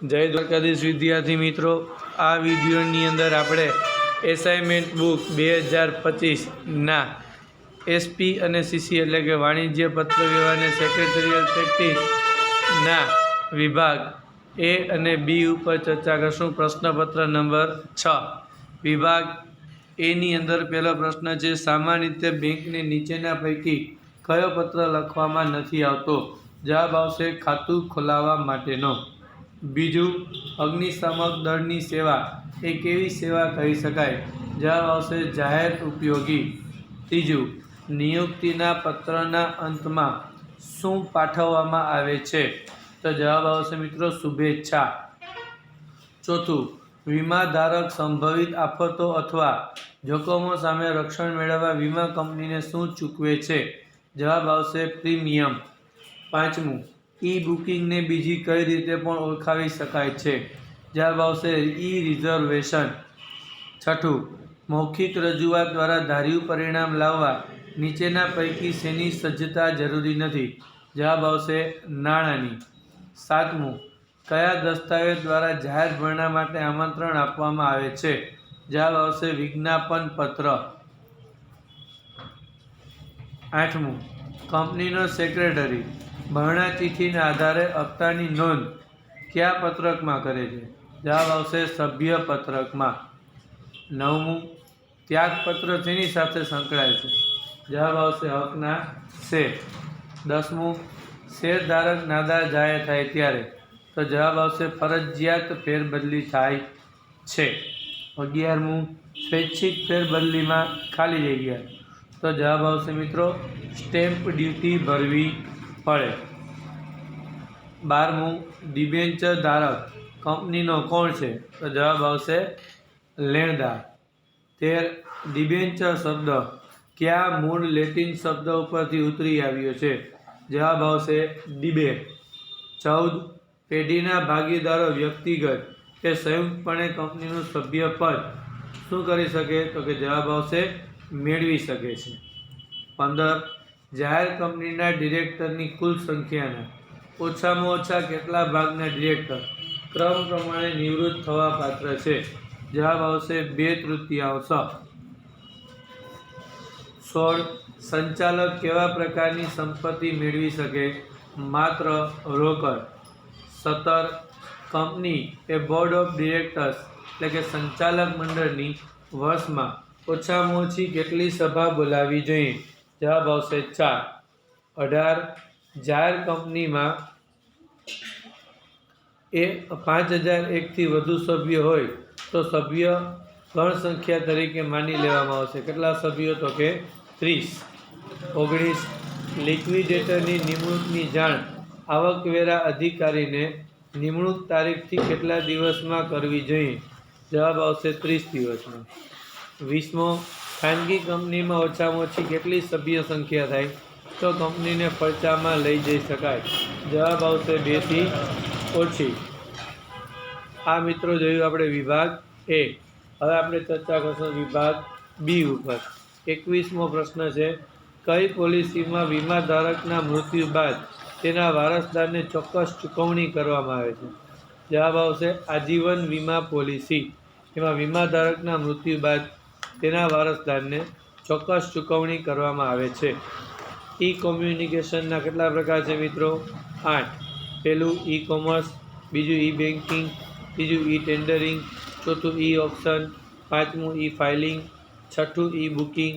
જય દ્વારકાધીશ વિદ્યાર્થી મિત્રો, આ વિડીયોની અંદર આપણે એસાઇનમેન્ટ બુક બે હજાર પચીસના એસપી અને સીસી એટલે કે વાણિજ્ય પત્ર વ્યવહાર અને સેક્રેટરીયલ પ્રેક્ટિસના વિભાગ એ અને બી ઉપર ચર્ચા કરશું. પ્રશ્નપત્ર નંબર છ. વિભાગ એની અંદર પહેલો પ્રશ્ન છે, સામાન્ય રીતે બેંકને નીચેના પૈકી કયો પત્ર લખવામાં નથી આવતો? જવાબ આવશે, ખાતું ખોલાવવા માટેનો. બીજું, અગ્નિશામક દળની સેવા. એ કેવી સેવા કહી શકાય? જવાબ આવશે જાહેર ઉપયોગી. ત્રીજું, નિયુક્તિના પત્રના અંતમાં શું પાઠવવામાં આવે છે? તો જવાબ આવશે મિત્રો, શુભેચ્છા. ચોથું, વીમાધારક સંભવિત આફતો અથવા જોખમો સામે રક્ષણ મેળવવા વીમા કંપનીને શું ચૂકવે છે? જવાબ આવશે પ્રીમિયમ. પાંચમું ઈ બુકિંગને બીજી કઈ રીતે પણ ઓળખાવી શકાય છે? જવાબ આવશે ઈ રિઝર્વેશન છઠ્ઠું, મૌખિક રજૂઆત દ્વારા ધાર્યું પરિણામ લાવવા નીચેના પૈકી શેની સજ્જતા જરૂરી નથી? જવાબ આવશે નાણાંની. સાતમું, કયા દસ્તાવેજ દ્વારા જાહેર ભરણા માટે આમંત્રણ આપવામાં આવે છે? જવાબ આવશે વિજ્ઞાપન પત્ર આઠમું, કંપનીનો સેક્રેટરી. ભરણા ચિઠ્ઠીના આધારે હપ્તાની નોંધ કયા પત્રકમાં કરે છે? જવાબ આવશે સભ્ય પત્રકમાં. નવમું, ત્યાગપત્ર તેની સાથે સંકળાય છે? જવાબ આવશે હકના શેર. દસમું શેરધારક નાદાર જાહેર થાય ત્યારે? તો જવાબ આવશે ફરજિયાત ફેરબદલી થાય છે. અગિયારમું, સ્વૈચ્છિક ફેરબદલીમાં ખાલી જગ્યા. તો જવાબ આવશે મિત્રો, સ્ટેમ્પ ડ્યુટી ભરવી પડે. બારમું, ડિબેન્ચર ધારક. કંપનીનો કોણ છે? તો જવાબ આવશે લેણદાર. તેર, ડિબેન્ચર શબ્દ. કયા મૂળ લેટિન શબ્દ ઉપરથી ઉતરી આવ્યો છે? જવાબ આવશે ડિબે ચૌદ, પેઢીના ભાગીદારો વ્યક્તિગત. કે સંયુક્તપણે કંપનીનું સભ્ય પદ. શું કરી શકે? તો કે જવાબ આવશે મેળવી શકે છે. પંદર જાહેર કંપનીના ડિરેક્ટરની કુલ સંખ્યાના ઓછામાં ઓછા કેટલા ભાગના ડિરેક્ટર? ક્રમ પ્રમાણે નિવૃત્ત થવા પાત્ર છે. જવાબ આવશે બે તૃતીયાંશ. સોળ. સંચાલક કેવા પ્રકારની સંપત્તિ મેળવી શકે? માત્ર રોકડ. સત્તર. કંપની એ બોર્ડ ઓફ ડિરેક્ટર્સ એટલે કે સંચાલક મંડળની વર્ષમાં ઓછામાં ઓછી કેટલી સભા બોલાવી જોઈએ? જવાબ આવશે ચાર. અઢાર જાહેર કંપનીમાં એ પાંચ હજાર એકથી વધુ સભ્ય હોય તો સભ્ય ગણ સંખ્યા તરીકે માની લેવામાં આવશે. કેટલા સભ્યો તો કે ત્રીસ. ઓગણીસ લિક્વિડેટરની નિમણૂકની જાણ આવકવેરા અધિકારીને નિમણૂક તારીખથી કેટલા દિવસમાં કરવી જોઈએ? જવાબ આવશે ત્રીસ દિવસમાં. વીસમો ખાનગી કંપનીમાં ઓછામાં ઓછી કેટલી સભ્ય સંખ્યા થાય તો કંપનીને ફરચામાં લઈ જઈ શકાય. જવાબ આવશે બેથી ઓછી. આ મિત્રો જોયું આપણે વિભાગ એ. હવે આપણે ચર્ચા કરશું વિભાગ બી ઉપર. એકવીસમો પ્રશ્ન છે, કઈ પોલિસીમાં વીમા ધારકના મૃત્યુ બાદ તેના વારસદારને ચોક્કસ ચૂકવણી કરવામાં આવે છે? જવાબ આવશે આજીવન વીમા પોલિસી. એમાં વીમા ધારકના મૃત્યુ બાદ તેના વારસદારને ચોક્કસ ચૂકવણી કરવામાં આવે છે. ઈ કોમ્યુનિકેશનના કેટલા પ્રકાર છે મિત્રો? આઠ. પહેલું ઈ કોમર્સ બીજું ઈ બેન્કિંગ ત્રીજું ઈ ટેન્ડરિંગ ચોથું ઈ ઓપ્શન પાંચમું ઈ ફાઇલિંગ છઠ્ઠું ઈ બુકિંગ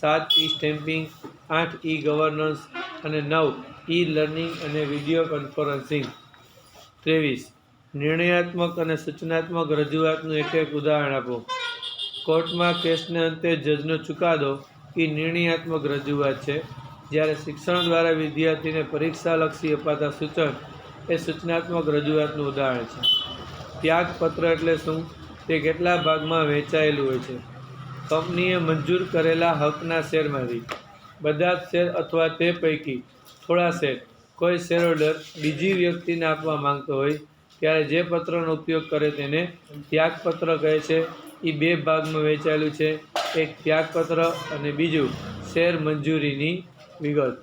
સાત ઈ સ્ટેમ્પિંગ આઠ ઈ ગવર્નન્સ અને નવ ઈ લર્નિંગ અને વીડિયો કોન્ફરન્સિંગ. ત્રેવીસ. નિર્ણયાત્મક અને સૂચનાત્મક રજૂઆતનું એક એક ઉદાહરણ આપો. કોર્ટમાં કેસને અંતે જજનો ચુકાદો એ નિર્ણયાત્મક રજૂઆત છે. જ્યારે શિક્ષણ દ્વારા વિદ્યાર્થીને પરીક્ષાલક્ષી અપાતા સૂચન એ સૂચનાત્મક રજૂઆતનું ઉદાહરણ છે. ત્યાગપત્ર એટલે શું? તે કેટલા ભાગમાં વહેંચાયેલું હોય છે? કંપનીએ મંજૂર કરેલા હકના શેરમાંથી બધા જ શેર અથવા તે પૈકી થોડા શેર કોઈ શેરહોલ્ડર બીજી વ્યક્તિને આપવા માંગતો હોય, ત્યારે જે પત્રનો ઉપયોગ કરે તેને ત્યાગપત્ર કહે છે. એ બે ભાગમાં વહેંચાયેલું છે. એક ત્યાગપત્ર અને બીજું શેર મંજૂરીની વિગત.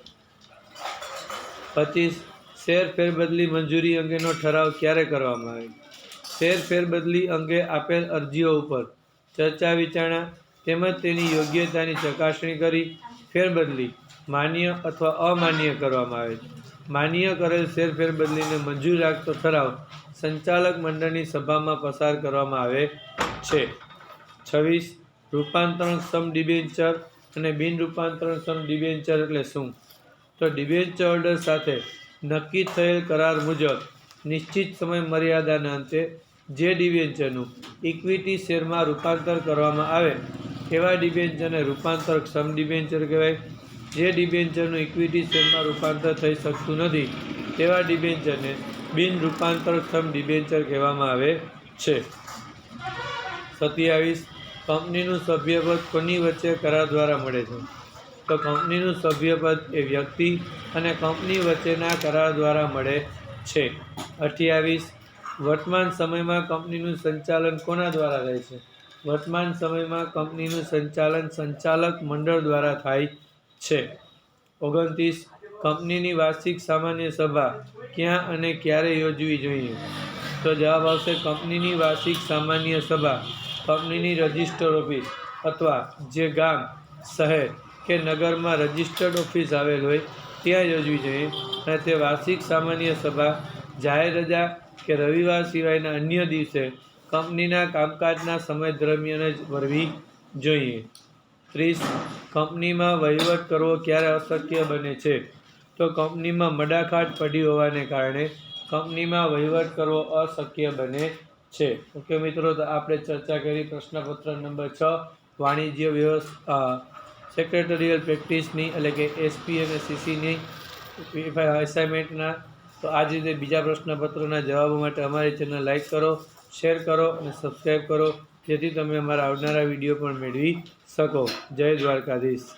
પચીસ, શેર ફેરબદલી મંજૂરી અંગેનો ઠરાવ ક્યારે કરવામાં આવે શેર ફેરબદલી અંગે આપેલ અરજીઓ ઉપર ચર્ચા વિચારણા તેમજ તેની યોગ્યતાની ચકાસણી કરી ફેરબદલી માન્ય અથવા અમાન્ય કરવામાં આવે છે. માન્ય કરેલ શેર ફેરબદલીને મંજૂર રાખતો ઠરાવ સંચાલક મંડળની સભામાં પસાર કરવામાં આવે છે. છવ્વીસ, રૂપાંતરણ સમ ડિબેન્ચર અને બિન રૂપાંતરણ સમ ડિબેન્ચર એટલે શું? તો ડિબેન્ચર ઓર્ડર સાથે નક્કી થયેલ કરાર મુજબ નિશ્ચિત સમય મર્યાદાના અંતે જે ડિબેન્ચરનું ઇક્વિટી શેરમાં રૂપાંતર કરવામાં આવે એવા ડિબેન્ચરને રૂપાંતર સમ ડિબેન્ચર કહેવાય. જે ડિબેન્ચરનું ઇક્વિટી શેરમાં રૂપાંતર થઈ શકતું નથી તેવા ડિબેન્ચરને બિન રૂપાંતરક્ષમ ડિબેન્ચર કહેવામાં આવે છે. સત્યાવીસ કંપનીનું સભ્યપદ કોની વચ્ચે કરાર દ્વારા મળે છે? તો કંપનીનું સભ્યપદ એ વ્યક્તિ અને કંપની વચ્ચેના કરાર દ્વારા મળે છે. અઠ્યાવીસ. વર્તમાન સમયમાં કંપનીનું સંચાલન કોના દ્વારા થાય છે? વર્તમાન સમયમાં કંપનીનું સંચાલન સંચાલક મંડળ દ્વારા થાય છે. ઓગણત્રીસ. કંપનીની વાર્ષિક સામાન્ય સભા ક્યાં અને ક્યારે યોજવી જોઈએ? તો જવાબ આવશે કંપનીની વાર્ષિક સામાન્ય સભા કંપનીની રજિસ્ટર ઓફિસ અથવા જે ગામ, શહેર કે નગરમાં રજિસ્ટર્ડ ઓફિસ આવેલ હોય, ત્યાં યોજવી જોઈએ. અને તે વાર્ષિક સામાન્ય સભા, જાહેર રજા કે રવિવાર સિવાયના અન્ય દિવસે કંપનીના કામકાજના સમય દરમિયાન જ ભરવી જોઈએ. ત્રીસ, કંપનીમાં વહીવટ કરવો ક્યારે અશક્ય બને છે? તો કંપનીમાં મડાખાટ પડી હોવાને કારણે કંપનીમાં વહીવટ કરવો અશક્ય બને છે. ઓકે મિત્રો, તો આપણે ચર્ચા કરી પ્રશ્નપત્ર નંબર છ, વાણિજ્ય વ્યવસ્થા સેક્રેટરીયલ પ્રેક્ટિસની એટલે કે એસપી અને સીસીની એસાઇનમેન્ટના તો આ જ રીતે બીજા પ્રશ્નપત્રના જવાબો માટે અમારી ચેનલ લાઇક કરો, શેર કરો અને સબસ્ક્રાઈબ કરો, જેથી તમે અમારા આવનારા વીડિયો પણ મેળવી શકો. જય દ્વારકાધીશ.